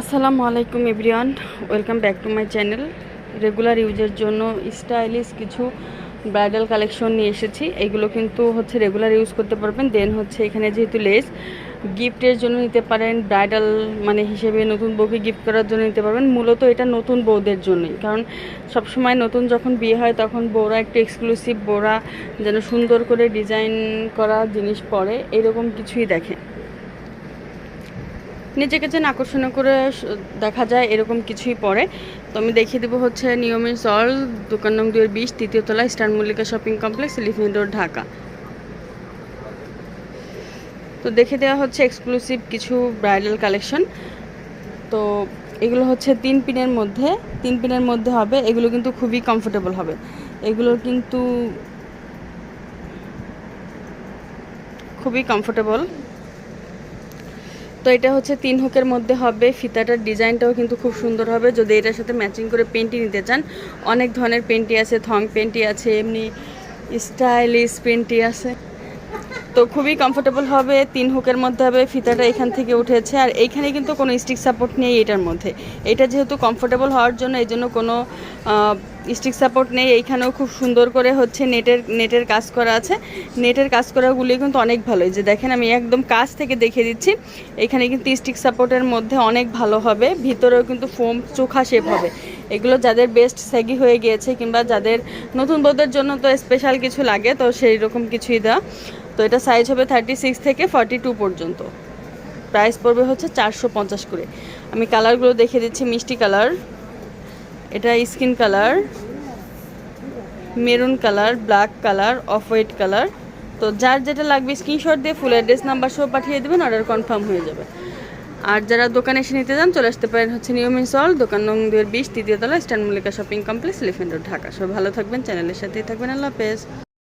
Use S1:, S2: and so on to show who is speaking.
S1: আসসালামু আলাইকুম everyone, welcome back to my channel. Regular ইউজের জন্য স্টাইলিশ কিছু ব্রাইডাল কালেকশন নিয়ে এসেছি। এগুলো কিন্তু হচ্ছে রেগুলার ইউজ করতে পারবেন। দেন হচ্ছে এখানে যেহেতু লেস গিফটের জন্য নিতে পারেন, ব্রাইডাল মানে হিসেবে নতুন বউকে গিফট করার জন্য নিতে পারবেন। মূলত এটা নতুন বউদের জন্যই, কারণ সবসময় নতুন যখন বিয়ে হয় তখন বউরা একটু এক্সক্লুসিভ বউরা যেন সুন্দর করে ডিজাইন করা জিনিস পরে, এরকম কিছুই দেখে। নিজেকে যেন আকর্ষণ করে দেখা যায়, এরকম কিছুই পরে। তো আমি দেখিয়ে দেবো হচ্ছে নিয়মিত সল দোকান নং দুয়ের বিশ, তৃতীয় তলা, star Mallika shopping complex elephant road, Dhaka. তো দেখে দেওয়া হচ্ছে এক্সক্লুসিভ কিছু ব্রাইডাল কালেকশন তো এগুলো হচ্ছে তিন পিনের মধ্যে, তিন পিনের মধ্যে হবে, এগুলো কিন্তু খুবই কমফোর্টেবল হবে। এগুলো কিন্তু খুবই কমফোর্টেবল তো এটা হচ্ছে তিন হুকের মধ্যে হবে। ফিতাটার ডিজাইনটাও কিন্তু খুব সুন্দর হবে। যদি এটার সাথে ম্যাচিং করে পেন্টি নিতে চান, অনেক ধরনের পেন্টি আছে থং পেন্টি আছে, এমনি স্টাইলিশ পেন্টি আছে। তো খুবই কমফোর্টেবল হবে, তিন হুকের মধ্যে হবে, ফিতাটা এখান থেকে উঠেছে। আর এইখানে কিন্তু কোনো স্টিক সাপোর্ট নেই এটার মধ্যে। এটা যেহেতু কমফোর্টেবল হওয়ার জন্য, এই জন্য কোনো স্টিক সাপোর্ট নেই। এইখানেও খুব সুন্দর করে হচ্ছে নেটের নেটের কাজ করা আছে। নেটের কাজ করাগুলি কিন্তু অনেক ভালো যে দেখেন, আমি একদম কাজ থেকে দেখিয়ে দিচ্ছি। এখানে কিন্তু স্টিক সাপোর্টের মধ্যে অনেক ভালো হবে। ভিতরেও কিন্তু ফোম চোখা শেপ হবে। এগুলো যাদের বেস্ট স্যাগি হয়ে গিয়েছে কিংবা যাদের নতুন বউদের জন্য তো স্পেশাল কিছু লাগে, তো সেই রকম কিছুই দেওয়া। তো এটা সাইজ হবে থার্টি সিক্স থেকে ফর্টি টু পর্যন্ত। প্রাইস পড়বে হচ্ছে চারশো পঞ্চাশ করে। আমি কালারগুলো দেখে দিচ্ছি, মিষ্টি কালার এটা skin colour maroon colour black colour off white colour তো যার যেটা লাগবে স্ক্রিনশট দিয়ে ফুল অ্যাড্রেস নাম্বার সহ পাঠিয়ে দেবেন অর্ডার কনফার্ম হয়ে যাবে। আর যারা দোকানে এসে নিতে যান চলে আসতে পারেন হচ্ছে নিয়মিত সল দোকান নং দুয়ের বিশ, তৃতীয় তলা stand Mallika shopping complex elephant Dhaka. সব ভালো থাকবেন চ্যানেলের সাথেই থাকবেন। আল্লাহ হাফেজ।